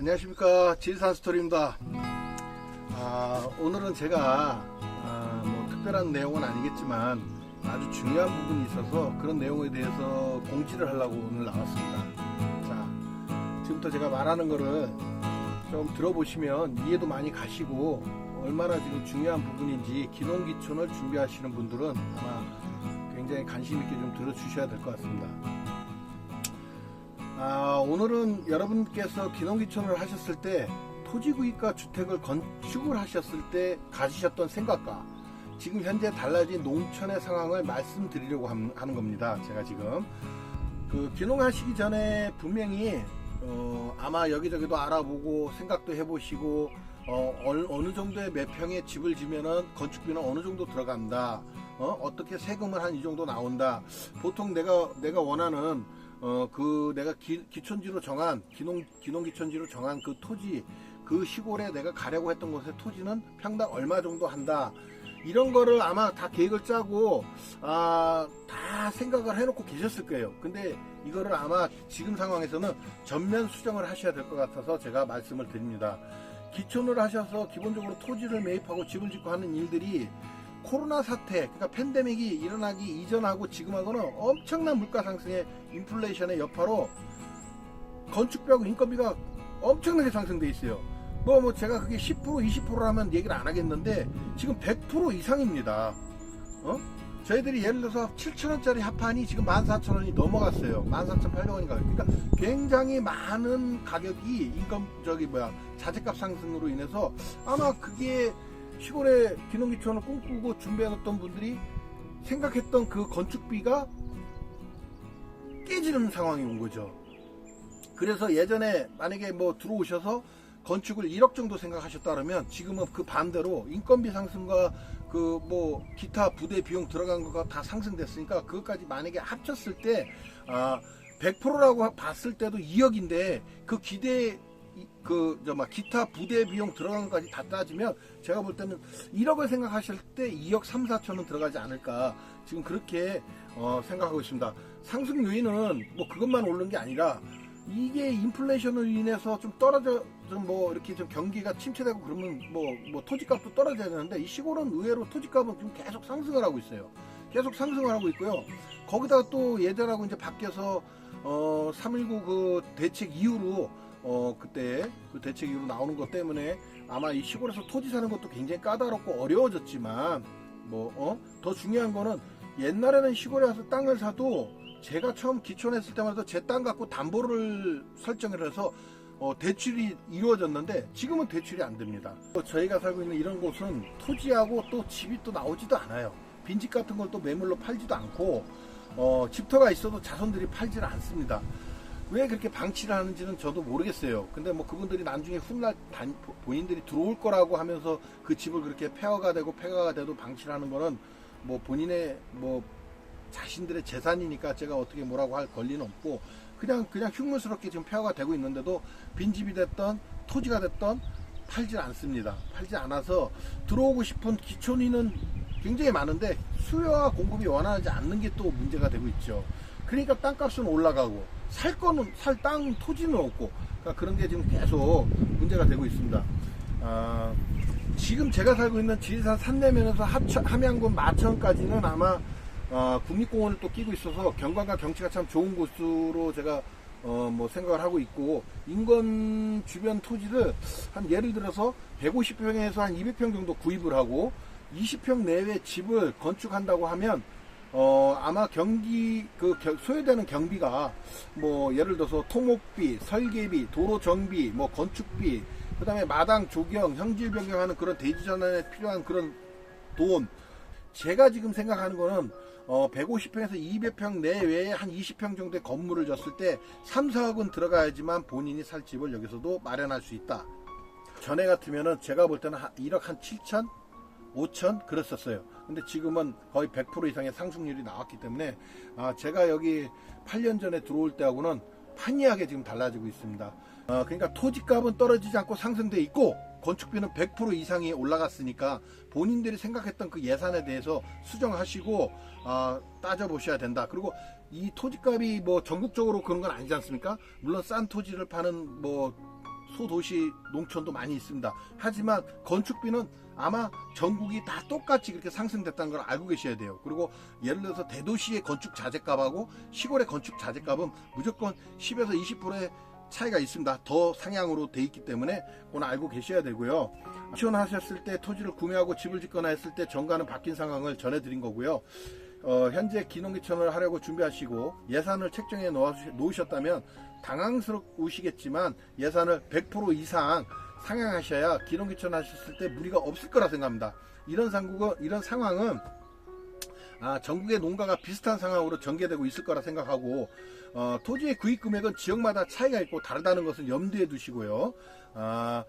안녕하십니까 지리산 스토리입니다. 아, 오늘은 제가 아, 뭐 특별한 내용은 아니겠지만 아주 중요한 부분이 있어서 그런 내용에 대해서 공지를 하려고 오늘 나왔습니다. 자, 지금부터 제가 말하는 거를 좀 들어보시면 이해도 많이 가시고 얼마나 지금 중요한 부분인지 기농기촌을 준비하시는 분들은 아마 굉장히 관심 있게 좀 들어주셔야 될 것 같습니다. 아, 오늘은 여러분께서 기농기촌을 하셨을 때 토지구입과 주택을 건축을 하셨을 때 가지셨던 생각과 지금 현재 달라진 농촌의 상황을 말씀드리려고 함- 하는 겁니다. 제가 지금 그 기농하시기 전에 분명히 어, 아마 여기저기도 알아보고 생각도 해보시고 어, 어느, 어느 정도의 몇 평의 집을 지면은 건축비는 어느 정도 들어간다. 어, 어떻게 세금을 한 이 정도 나온다. 보통 내가 내가 원하는 어, 그 내가 기, 기촌지로 정한 기농 기농 기촌지로 정한 그 토지 그 시골에 내가 가려고 했던 곳의 토지는 평당 얼마 정도 한다. 이런 거를 아마 다 계획을 짜고 아, 다 생각을 해놓고 계셨을 거예요. 근데 이거를 아마 지금 상황에서는 전면 수정을 하셔야 될 것 같아서 제가 말씀을 드립니다. 기촌을 하셔서 기본적으로 토지를 매입하고 집을 짓고 하는 일들이 코로나 사태, 그러니까 팬데믹이 일어나기 이전하고 지금하고는 엄청난 물가 상승의 인플레이션의 여파로 건축비하고 인건비가 엄청나게 상승돼 있어요. 뭐, 뭐, 제가 그게 10%, 20%라면 얘기를 안 하겠는데, 지금 100% 이상입니다. 어? 저희들이 예를 들어서 7,000원짜리 합판이 지금 14,000원이 넘어갔어요. 14,800원인가. 그러니까 굉장히 많은 가격이 인건, 저기 뭐야, 자재값 상승으로 인해서 아마 그게 시골에 기농기촌을 꿈꾸고 준비해놨던 분들이 생각했던 그 건축비가 깨지는 상황이 온 거죠. 그래서 예전에 만약에 뭐 들어오셔서 건축을 1억 정도 생각하셨다면 지금은 그 반대로 인건비 상승과 그 뭐 기타 부대 비용 들어간 거가 다 상승됐으니까 그것까지 만약에 합쳤을 때 아, 100%라고 봤을 때도 2억인데 그 기대 그저막 기타 부대 비용 들어간 것까지 다 따지면 제가 볼 때는 1억을 생각하실 때 2억 3, 4천은 들어가지 않을까 지금 그렇게 어, 생각하고 있습니다. 상승 요인은 뭐 그것만 오른 게 아니라 이게 인플레이션으로 인해서 좀 떨어져 좀 뭐 이렇게 좀 경기가 침체되고 그러면 뭐 뭐 토지값도 떨어져야 되는데 이 시골은 의외로 토지값은 좀 계속 상승을 하고 있어요. 계속 상승을 하고 있고요. 거기다가 또 예전하고 이제 바뀌어서 어 319 그 대책 이후로 어 그때 그 대책 이후로 나오는 것 때문에 아마 이 시골에서 토지 사는 것도 굉장히 까다롭고 어려워졌지만 뭐어더 중요한 거는 옛날에는 시골에 와서 땅을 사도 제가 처음 기촌했을 때마다 제 땅 갖고 담보를 설정을 해서 어, 대출이 이루어졌는데 지금은 대출이 안 됩니다. 또 저희가 살고 있는 이런 곳은 토지하고 또 집이 또 나오지도 않아요. 빈집 같은 걸 또 매물로 팔지도 않고 어, 집터가 있어도 자손들이 팔지를 않습니다. 왜 그렇게 방치를 하는지는 저도 모르겠어요. 근데 뭐 그분들이 나중에 훗날 단- 본인들이 들어올 거라고 하면서 그 집을 그렇게 폐허가 되고 폐가가 돼도 방치를 하는 거는 뭐 본인의 뭐 자신들의 재산이니까 제가 어떻게 뭐라고 할 권리는 없고 그냥 그냥 흉물스럽게 지금 폐허가 되고 있는데도 빈집이 됐던 토지가 됐던 팔질 않습니다. 팔지 않아서 들어오고 싶은 기촌인은 굉장히 많은데 수요와 공급이 원하지 않는 게 또 문제가 되고 있죠. 그러니까 땅값은 올라가고 살 거는 살 땅 토지는 없고 그러니까 그런 게 지금 계속 문제가 되고 있습니다. 아, 지금 제가 살고 있는 지리산 산내면에서 하천, 함양군 마천까지는 아마 어, 국립공원을 또 끼고 있어서 경관과 경치가 참 좋은 곳으로 제가 어, 뭐 생각을 하고 있고 인근 주변 토지를 한 예를 들어서 150평에서 한 200평 정도 구입을 하고 20평 내외 집을 건축한다고 하면 어, 아마 경기, 그, 겨- 소요되는 경비가, 뭐, 예를 들어서 토목비, 설계비, 도로 정비, 뭐, 건축비, 그 다음에 마당 조경, 형질 변경하는 그런 대지 전환에 필요한 그런 돈. 제가 지금 생각하는 거는, 어, 150평에서 200평 내외에 한 20평 정도의 건물을 졌을 때 3, 4억은 들어가야지만 본인이 살 집을 여기서도 마련할 수 있다. 전에 같으면은 제가 볼 때는 한 1억 한 7천? 5천 그랬었어요. 근데 지금은 거의 100% 이상의 상승률이 나왔기 때문에 아, 제가 여기 8년 전에 들어올 때하고는 판이하게 지금 달라지고 있습니다. 어, 그러니까 토지값은 떨어지지 않고 상승돼 있고 건축비는 100% 이상이 올라갔으니까 본인들이 생각했던 그 예산에 대해서 수정하시고 아, 따져보셔야 된다. 그리고 이 토지값이 뭐 전국적으로 그런 건 아니지 않습니까? 물론 싼 토지를 파는 뭐 소도시 농촌도 많이 있습니다. 하지만 건축비는 아마 전국이 다 똑같이 그렇게 상승됐다는 걸 알고 계셔야 돼요. 그리고 예를 들어서 대도시의 건축 자재값하고 시골의 건축 자재값은 무조건 10에서 20%의 차이가 있습니다. 더 상향으로 돼 있기 때문에 그건 알고 계셔야 되고요. 지원하셨을 때 토지를 구매하고 집을 짓거나 했을 때 정가는 바뀐 상황을 전해드린 거고요. 어, 현재 기농기촌을 하려고 준비하시고 예산을 책정해 놓으셨다면 당황스러우시겠지만 예산을 100% 이상 상향하셔야 기농기촌 하셨을 때 무리가 없을 거라 생각합니다. 이런 상국은 이런 상황은 아, 전국의 농가가 비슷한 상황으로 전개되고 있을 거라 생각하고 어, 토지의 구입 금액은 지역마다 차이가 있고 다르다는 것을 염두에 두시고요. 아,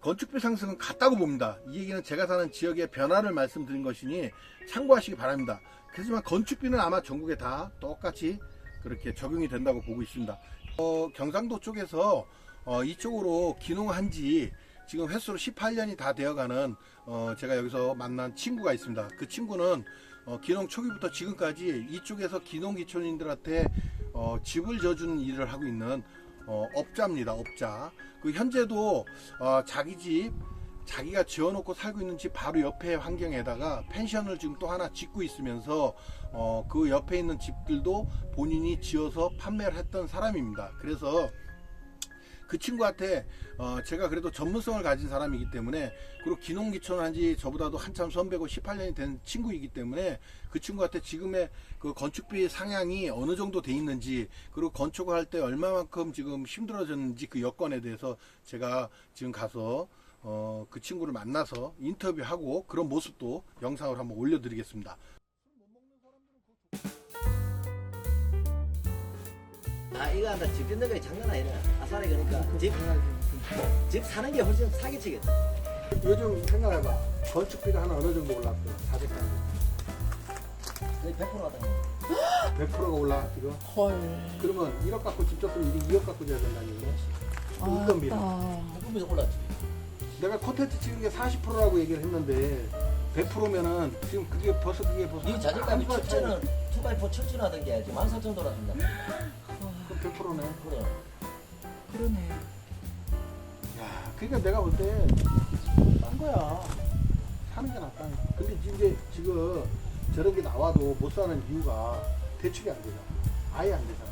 건축비 상승은 같다고 봅니다. 이 얘기는 제가 사는 지역의 변화를 말씀드린 것이니 참고하시기 바랍니다. 그렇지만 건축비는 아마 전국에 다 똑같이 그렇게 적용이 된다고 보고 있습니다. 어, 경상도 쪽에서 어, 이쪽으로 기농한 지 지금 횟수로 18년이 다 되어가는 어, 제가 여기서 만난 친구가 있습니다. 그 친구는 어, 기농 초기부터 지금까지 이쪽에서 기농 기촌인들한테 어, 집을 져주는 일을 하고 있는 어, 업자입니다. 업자. 그 현재도 어, 자기 집 자기가 지어놓고 살고 있는 집 바로 옆에 환경에다가 펜션을 지금 또 하나 짓고 있으면서 어, 그 옆에 있는 집들도 본인이 지어서 판매를 했던 사람입니다. 그래서 그 친구한테 어, 제가 그래도 전문성을 가진 사람이기 때문에 그리고 기농기촌 한지 저보다도 한참 선배고 18년이 된 친구이기 때문에 그 친구한테 지금의 그 건축비 상향이 어느 정도 돼 있는지 그리고 건축을 할 때 얼마만큼 지금 힘들어졌는지 그 여건에 대해서 제가 지금 가서 어, 그 친구를 만나서 인터뷰하고 그런 모습도 영상을 한번 올려드리겠습니다. 아 이거 한다. 집 짓는 거 장난 아니네. 아싸리 그러니까 집, 집 사는 게 훨씬 사기치겠다. 요즘 생각해봐. 건축비가 한 어느 정도 올랐어? 400까지 거의 100% 하다 100%가 올라 지금? 헐. 그러면 1억 갖고 집 졌으면 이제 2억 갖고 줘야 된다는 얘기야 인건비는 아따. 조금에서 올랐지. 내가 콘텐츠 찍은 게 40%라고 얘기를 했는데 100%면은 지금 그게 벌써 그게 벌써 이 자재값이 한도가 7천원 2x4 7천 하던 게 지금 14,000원 돌아준다 100%네 그래 그러네. 야 그러니까 내가 볼 때 딴 거야. 사는 게 낫다. 근데 이제 지금 저런 게 나와도 못 사는 이유가 대출이 안 되잖아. 아예 안 되잖아.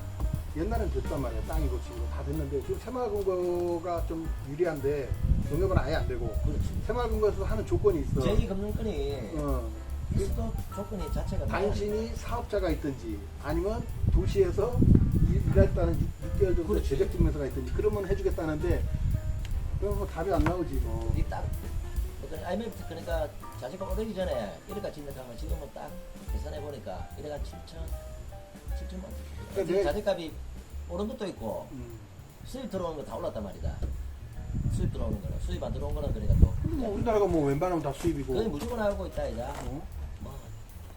옛날엔 됐단 말이야. 땅이 고치고 다 됐는데 지금 새마을금고가 좀 유리한데 농협은 아예 안 되고 그렇지. 새마을금고에서 하는 조건이 있어. 제2금융권이 어. 수도 조건이 자체가 당신이 사업자가 있든지 아니면 도시에서 일- 일했다는 6, 개월 정도 그렇지. 재적 증명서가 있든지 그러면 해주겠다는데 그럼 뭐 답이 안 나오지 뭐. 이딱 어떤 IMF 그러니까 자재값 얻기 전에 이래가 가면 지금은 딱 계산해 보니까 이래가 7천 7천만 그러니까 내가- 자재값이 오른 것도 있고 음. 수입 들어오는 거 다 올랐단 말이다. 수입 들어오는 거는 수입 안 들어온 거는 그러니까 또 뭐 우리나라가 뭐 웬만하면 다 수입이고. 거의 무조건 알고 있다 이자. 어? 뭐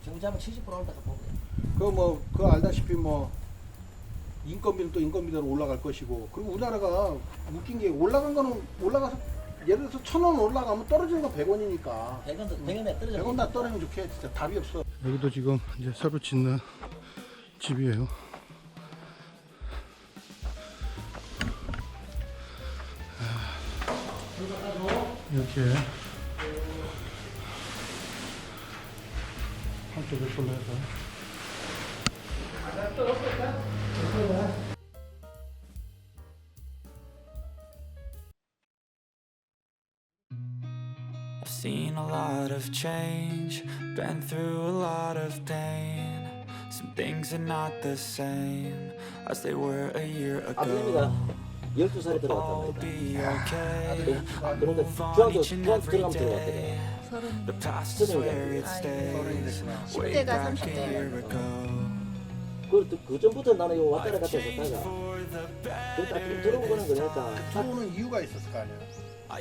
정자면 70% 올랐다 보면 뭐 그거 알다시피 뭐 인건비는 또 인건비대로 올라갈 것이고 그리고 우리나라가 웃긴 게 올라간 거는 올라가서 예를 들어서 천 원 올라가면 떨어지는 건 100원이니까. 100원 100원에 떨어져. 100원 나 떨어지면 좋게 진짜 답이 없어. 여기도 지금 이제 새로 짓는 집이에요. 이렇게 한쪽에 돌려서 I've seen a lot of change, been through a lot of pain. Some things are not the same as they were a year 아들내미가 ago. 12살에 들어갔단 All 말이다. be okay. 아, 그런데 Move on 중학교 each and 중학교 every 들어가면 들어갔거든. day. 서른. The past is where it stays. Way 10대가 back a 30대. 그, 그 전부터 나는 이거 왔다 갔다 the 그딱 거는 그러니까 딱 들어오는 이유가 있었을 거 아니야 아,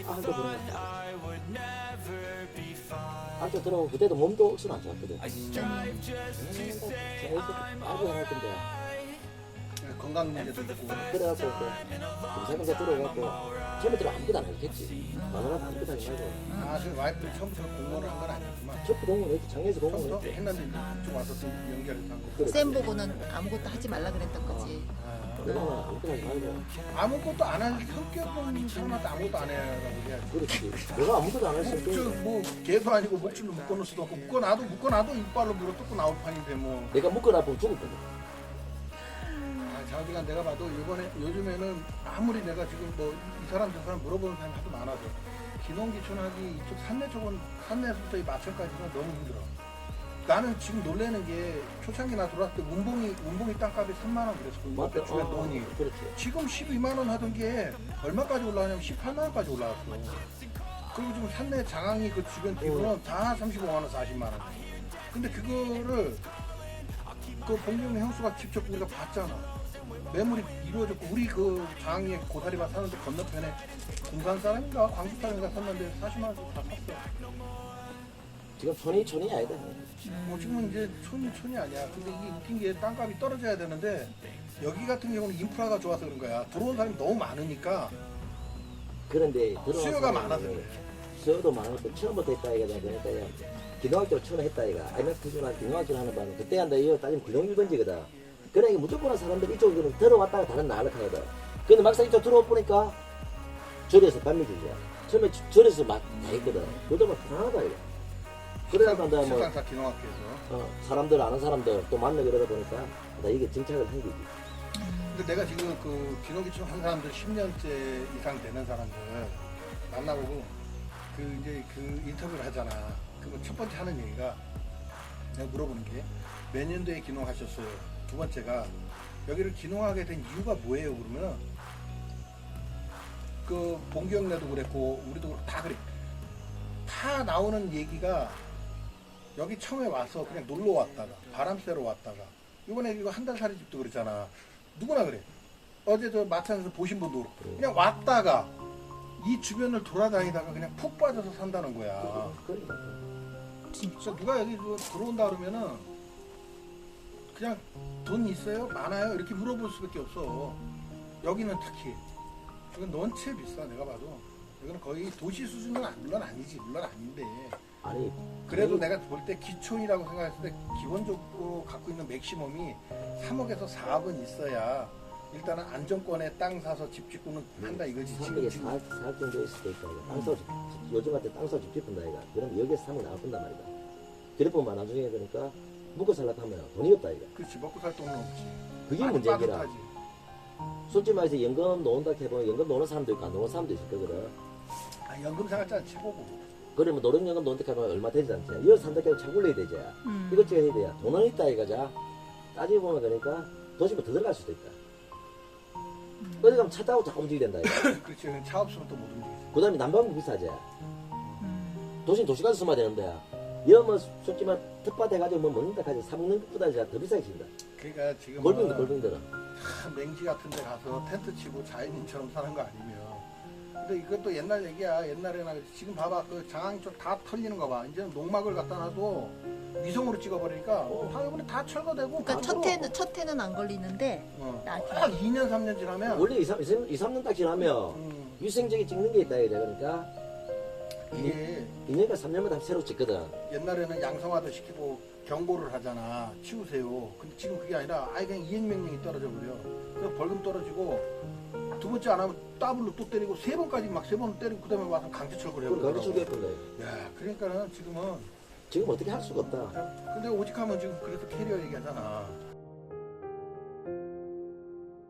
be fine. 한쪽 들어오고 그때도 몸도 억수로 안 좋았거든. Just to say 알고 해놨던데 건강 문제도 있고 그래갖고 이제 검사검사 들어가고 처음부터 아무것도 안 했겠지 마누라도 아무것도 하지 말고 아, 저 와이프 처음부터 공모를 한건 아니었구만. 첫 동원 했지 장에서 동원 처음부터 했지 했는데 이제 좀 와서 좀 연결해서 한 거. 그래. 쌤 보고는 아무것도 하지 말라 그랬던 거지. 아, 그러면 아무것도 하지 말고 아무것도 안 할 성격은 사람한테 아무것도 안 해라고 해야지. 그렇지 내가 아무것도 안 했을 저, 때뭐 개도 아니고 목줄로 묶어놓을 수도 없고 묶어놔도 묶어놔도 이빨로 물어 뜯고 나올 판인데 뭐. 내가 묶어놔 보면 죽을 거야 아, 자기가 내가 봐도 이번에 요즘에는 아무리 내가 지금 뭐 이 사람 저 사람 물어보는 사람이 하도 많아서 기농기촌하기 이쪽 산내 쪽은 산내에서부터 이 마천까지는 너무 힘들어. 나는 지금 놀래는 게 초창기 나 들어왔을 때 운봉이 운봉이 땅값이 3만 원 그랬어. 그 주변 어, 논이. 그렇지 지금 12만 원 하던 게 얼마까지 올라가냐면 18만 원까지 올라왔어. 그리고 지금 산내 장항이 그 주변 뒤로는 다 35만 원, 40만 원. 근데 그거를 그 봉경 형수가 직접 우리가 봤잖아. 매물이 이루어졌고 우리 그 장항에 고사리밭 사는데 건너편에 군산 사람인가 광주 사람인가 샀는데 40만 원다 샀어. 지금 촌이 촌이 아니다 뭐 지금은 이제 촌이 촌이 아니야. 근데 이게 웃긴 게 땅값이 떨어져야 되는데 여기 같은 경우는 인프라가 좋아서 그런 거야. 들어온 사람이 너무 많으니까 그런데 들어와서 수요가 많아서 그래. 수요도 많았고 처음부터 했다 이가 야 기농학교를 처음 했다 이가 IMF 기준한 기농학교를 하는 바는 그때 한다 이거 따지면 1번지거든 그러니까 무조건 사람들이 이쪽으로 들어왔다가 다른 나를 하거든 근데 막상 이쪽 들어와 보니까 절에서 반미주의야 처음에 저- 절에서 막 다 했거든 그러다가 편하다 이거 그러다가 뭐 실상사 기농학교에서. 어, 사람들 아는 사람들 또 만나고 이러다 보니까 나 이게 정착을 한 거지 근데 내가 지금 그 기농기촌 한 사람들 10년째 이상 되는 사람들 만나보고 그 이제 그 인터뷰를 하잖아. 그러면 첫 번째 하는 얘기가 내가 물어보는 게 몇 년도에 기농하셨어요? 두 번째가 여기를 기농하게 된 이유가 뭐예요? 그러면 그 봉경래도 그랬고 우리도 그렇고 다 그래. 다 나오는 얘기가 여기 처음에 와서 그냥 놀러 왔다가 바람 쐬러 왔다가 이번에 이거 한 달 살이 집도 그랬잖아. 누구나 그래. 어제 저 마천에서 보신 분도 그렇고 그냥 왔다가 이 주변을 돌아다니다가 그냥 푹 빠져서 산다는 거야. 진짜 누가 여기 그 들어온다 그러면은 그냥 돈 있어요? 많아요? 이렇게 물어볼 수밖에 없어. 여기는 특히 이건 넌체 비싸 내가 봐도 이거는 거의 도시 수준은 안- 물론 아니지 물론 아닌데 아니 그래도 음. 내가 볼 때 기촌이라고 생각했을 때 기본적으로 갖고 있는 맥시멈이 3억에서 4억은 있어야 일단은 안정권에 땅 사서 집 짓고는 한다 이거지 지금 사람에게 지금 살, 살 정도 있을 때 있다. 이거. 땅서 요즘 같은 땅서 집 짓는다 이가. 그럼 여기에서 사면 나갈 뿐단 말이다. 그래 보면 나중에 그러니까 묵고 살라고 하면 돈이 없다 이가. 그렇지 먹고 살 돈은 없지 그게 문제기라. 빠듯하지. 솔직히 말해서 연금 놓은다 해보면 연금 놓는 사람도 있고 안 놓는 사람도 있을 거거든. 아, 연금 생활자 최고고 그러면 노령연금 놓은다 하면 얼마 되지 않지. 이거 산다 해도 차 굴려야 되지. 음. 이것저것 해야 돼. 돈은 있다 이거자. 따지고 보면 그러니까 도시면 더 들어갈 수도 있다. 어디 가면 차 타고 자꾸 움직이야 된다 이거. 그렇지 차 없으면 또 못 움직이지 그 다음에 난방비 비싸지. 음. 도시는 도시 가서 쓰면 되는데 여뭐 솔직히 말 텃밭 해가지고 뭐 먹는다 하지 사 먹는 것보다 더 비싸게 친다. 그러니까 지금 골뱅이도 골뱅이들은 참 맹지 같은 데 가서 텐트 치고 자연인처럼 사는 거 아니면. 근데 이것도 옛날 얘기야. 옛날에나 지금 봐봐 그 장항 쪽 다 털리는 거 봐. 이제는 농막을 갖다 놔도 위성으로 찍어버리니까 어. 다 이번에 다 철거되고 그러니까 다 첫. 해는 첫 해는 안 걸리는데 어. 딱 2년 3년 지나면 원래 2, 3, 2, 3년 딱 지나면 음, 위생적이 찍는 게 있다 이제 그러니까 이게 2년과 3년마다 새로 찍거든. 옛날에는 양성화도 시키고 경고를 하잖아. 치우세요. 근데 지금 그게 아니라 아예 그냥 이행명령이 떨어져 버려. 그래서 벌금 떨어지고 두 번째 안 하면 더블로 또 때리고 세 번까지 막 세번 때리고 그 다음에 와서 강제 철거를 그걸 강제 거야 야 그러니까는 지금은 지금 어떻게 할 수가 없다. 근데 오직하면 지금 그래서 캐리어 얘기하잖아